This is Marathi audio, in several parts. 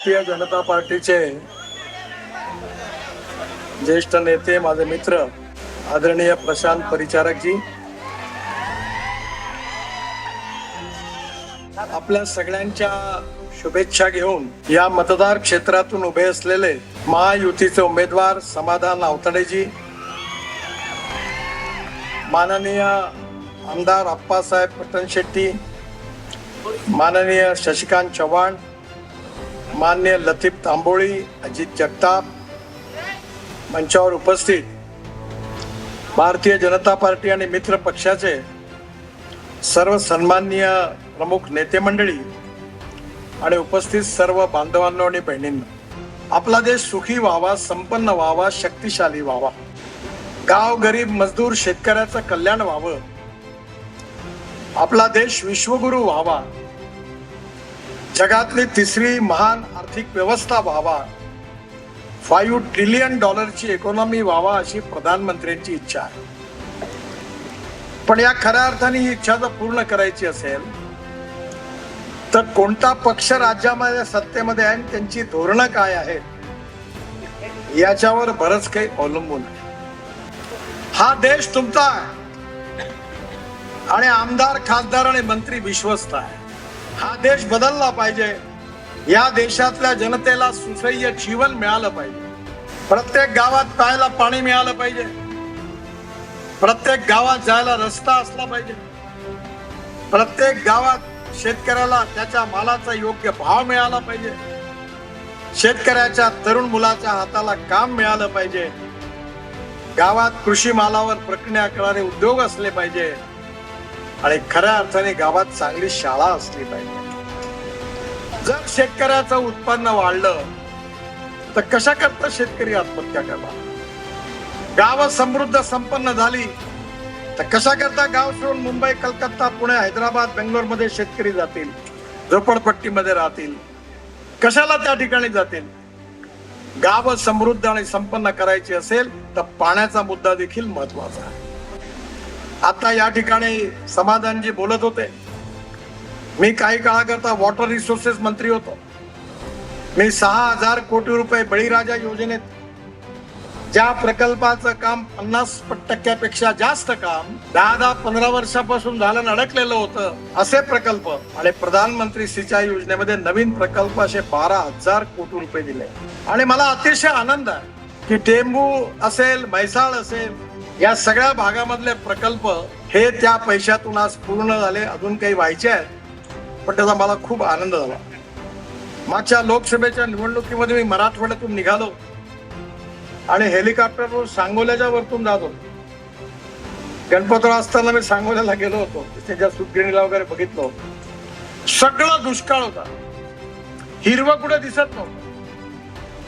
भारतीय जनता पार्टीचे ज्येष्ठ नेते माझे मित्र आदरणीय प्रशांत परिचारकजी. आपल्या सगळ्यांच्या शुभेच्छा घेऊन या मतदार क्षेत्रातून उभे असलेले महायुतीचे उमेदवार समाधान आवताडेजी माननीय आमदार अप्पासाहेब पटन शेट्टी माननीय शशिकांत चव्हाण मान्य लतीफ तांबोळी अजित जगताप मंचावर उपस्थित भारतीय जनता पार्टी आणि मित्र पक्षाचे सर्व सन्माननीय प्रमुख नेते मंडळी आणि उपस्थित सर्व बांधवांनो आणि बहिणींना आपला देश सुखी व्हावा संपन्न व्हावा शक्तिशाली व्हावा. गाव गरीब मजदूर शेतकऱ्याचं कल्याण व्हावं. आपला देश विश्वगुरु व्हावा. जगातली तिसरी महान आर्थिक व्यवस्था व्हावा. फाईव्ह ट्रिलियन डॉलरची इकॉनॉमी व्हावा अशी प्रधानमंत्र्यांची इच्छा आहे. पण या खऱ्या अर्थाने ही इच्छा जर पूर्ण करायची असेल तर कोणता पक्ष राज्यामध्ये सत्तेमध्ये आहे आणि त्यांची धोरणं काय आहेत याच्यावर बरंच काही अवलंबून आहे. हा देश तुमचा आहे. आणि आमदार खासदार आणि मंत्री विश्वस्त आहे. हा देश बदलला पाहिजे. या देशातल्या जनतेला सुसह्य जीवन मिळालं पाहिजे. प्रत्येक गावात प्यायला पाणी मिळालं पाहिजे. प्रत्येक गावात जायला रस्ता असला पाहिजे. प्रत्येक गावात शेतकऱ्याला त्याच्या मालाचा योग्य भाव मिळाला पाहिजे. शेतकऱ्याच्या तरुण मुलाच्या हाताला काम मिळालं पाहिजे. गावात कृषी मालावर प्रक्रिया करणारे उद्योग असले पाहिजे. आणि खऱ्या अर्थाने गावात चांगली शाळा असली पाहिजे. जर शेतकऱ्याचं उत्पन्न वाढलं तर कशा करता शेतकरी आत्महत्या करणार? गाव समृद्ध संपन्न झाली तर कशा करता गाव सोडून मुंबई कलकत्ता पुणे हैदराबाद बेंगलोरमध्ये शेतकरी जातील झोपडपट्टीमध्ये राहतील? कशाला त्या ठिकाणी जातील? गाव समृद्ध आणि संपन्न करायची असेल तर पाण्याचा मुद्दा देखील महत्त्वाचा आहे. आता या ठिकाणी समाधानजी बोलत होते. मी काही काळाकरता वॉटर रिसोर्सेस मंत्री होतो. मी सहा हजार कोटी रुपये बळीराजा योजनेत ज्या प्रकल्पाचं काम पन्नास टक्क्यापेक्षा जास्त काम दहा दहा पंधरा वर्षापासून झालं अडकलेलं होतं असे प्रकल्प आणि प्रधानमंत्री सिंचाई योजनेमध्ये नवीन प्रकल्प असे बारा हजार कोटी रुपये दिले. आणि मला अतिशय आनंद आहे की टेंबू असेल म्हैसाळ असेल या सगळ्या भागामधले प्रकल्प हे त्या पैशातून आज पूर्ण झाले अजून काही व्हायचे आहेत पण त्याचा मला खूप आनंद झाला. मागच्या लोकसभेच्या निवडणुकीमध्ये मी मराठवाड्यातून निघालो आणि हेलिकॉप्टरवर सांगोल्याच्या वरतून जात होतो. गणपतराव असताना मी सांगोल्याला गेलो होतो त्याच्या सुतगिरणीला वगैरे बघितलं होतं. सगळं दुष्काळ होता. हिरवं कुठे दिसत नव्हतं.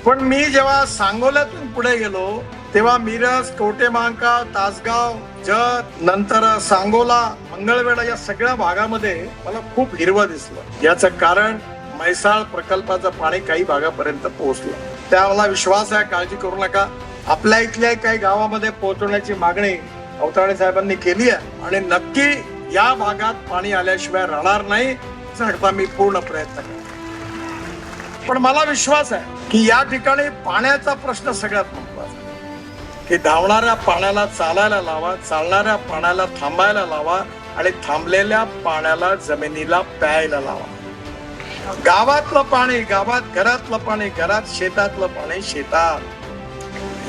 पण मी जेव्हा सांगोल्यातून पुढे गेलो तेव्हा मिरज कवटेमांका तासगाव जत नंतर सांगोला मंगळवेढा या सगळ्या भागामध्ये मला खूप हिरवं दिसलं. याचं कारण म्हैसाळ प्रकल्पाचं पाणी काही भागापर्यंत पोहोचलं. त्या मला विश्वास आहे काळजी करू नका. आपल्या इथल्या काही गावामध्ये पोहोचवण्याची मागणी अवताळे साहेबांनी केली आहे आणि नक्की या भागात पाणी आल्याशिवाय राहणार नाही झडपा मी पूर्ण प्रयत्न करेन पण मला विश्वास आहे की या ठिकाणी पाण्याचा प्रश्न सगळ्यात महत्त्वाचा की धावणाऱ्या पाण्याला चालायला लावा चालणाऱ्या पाण्याला थांबायला लावा आणि थांबलेल्या पाण्याला जमिनीला प्यायला लावा. गावातलं पाणी गावात घरातलं पाणी घरात शेतातलं पाणी शेतात.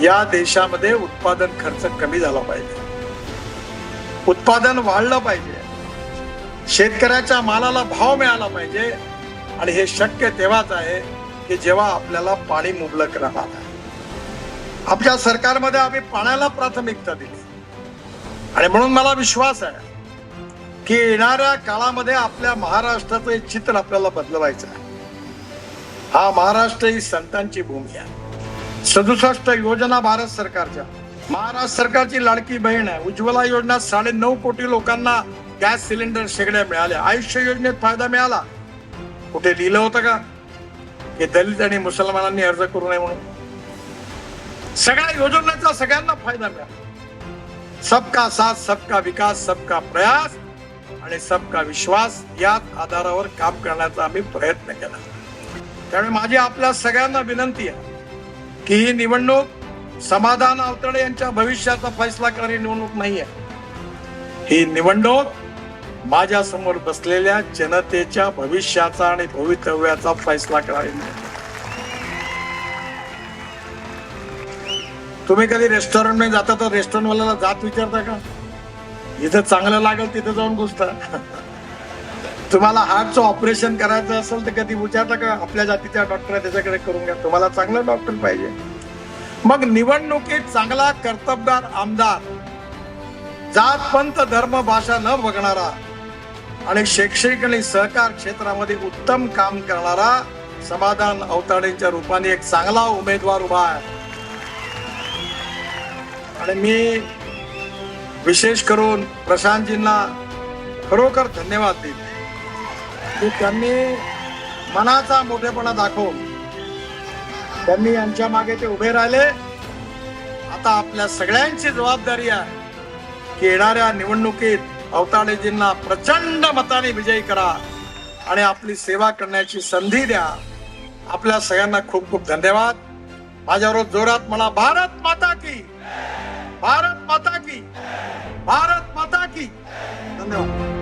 या देशामध्ये उत्पादन खर्च कमी झाला पाहिजे. उत्पादन वाढलं पाहिजे. शेतकऱ्याच्या मालाला भाव मिळाला पाहिजे. आणि हे शक्य तेव्हाच आहे की जेव्हा आपल्याला पाणी मुबलक राहणार. आपल्या सरकारमध्ये आम्ही पाण्याला प्राथमिकता दिली. आणि म्हणून मला विश्वास आहे की येणाऱ्या काळामध्ये आपल्या महाराष्ट्राचं एक चित्र आपल्याला बदलवायचं आहे. हा महाराष्ट्र ही संतांची भूमी आहे. सदुसष्ट योजना भारत सरकारच्या. महाराष्ट्र सरकारची लाडकी बहीण आहे. उज्ज्वला योजना साडे नऊ कोटी लोकांना गॅस सिलेंडर शेगड्या मिळाल्या. आयुष्य योजनेत फायदा मिळाला. कुठे लिहिलं होतं का? की दलित आणि मुसलमानांनी अर्ज करू नये म्हणून. सगळ्या योजनेचा सगळ्यांना फायदा मिळाला. सबका साथ सबका विकास सबका प्रयास आणि सबका विश्वास याच आधारावर काम करण्याचा आम्ही प्रयत्न केला. त्यामुळे माझी आपल्या सगळ्यांना विनंती आहे की ही निवडणूक समाधान आवतडे यांच्या भविष्याचा फैसला करणारी निवडणूक नाही आहे. ही निवडणूक माझ्यासमोर बसलेल्या जनतेच्या भविष्याचा आणि भवितव्याचा फैसला करणारी तुम्ही कधी रेस्टॉरंटमध्ये जाता तर रेस्टॉरंटवाल्याला जात विचारता का? इथं चांगलं लागेल तिथं जाऊन घुसता. तुम्हाला हार्टचं ऑपरेशन करायचं असेल तर कधी विचारता का? आपल्या जातीच्या डॉक्टर त्याच्याकडे करून घ्या. तुम्हाला चांगला डॉक्टर पाहिजे. मग निवडणुकीत चांगला कर्तबदार आमदार जात पंत धर्म भाषा न बघणारा आणि शैक्षणिक आणि सहकार क्षेत्रामध्ये उत्तम काम करणारा समाधान अवताडेच्या रूपाने एक चांगला उमेदवार उभा आहे. आणि मी विशेष करून प्रशांतजींना खरोखर धन्यवाद देईन. की त्यांनी मनाचा मोठेपणा दाखवून त्यांनी यांच्या मागे ते उभे राहिले. आता आपल्या सगळ्यांची जबाबदारी आहे की येणाऱ्या निवडणुकीत अवताडेजींना प्रचंड मताने विजयी करा आणि आपली सेवा करण्याची संधी द्या. आपल्या सगळ्यांना खूप खूप धन्यवाद. माझ्यावर जोरात मला भारत माता की! भारत माता की। भारत माता की। धन्यवाद।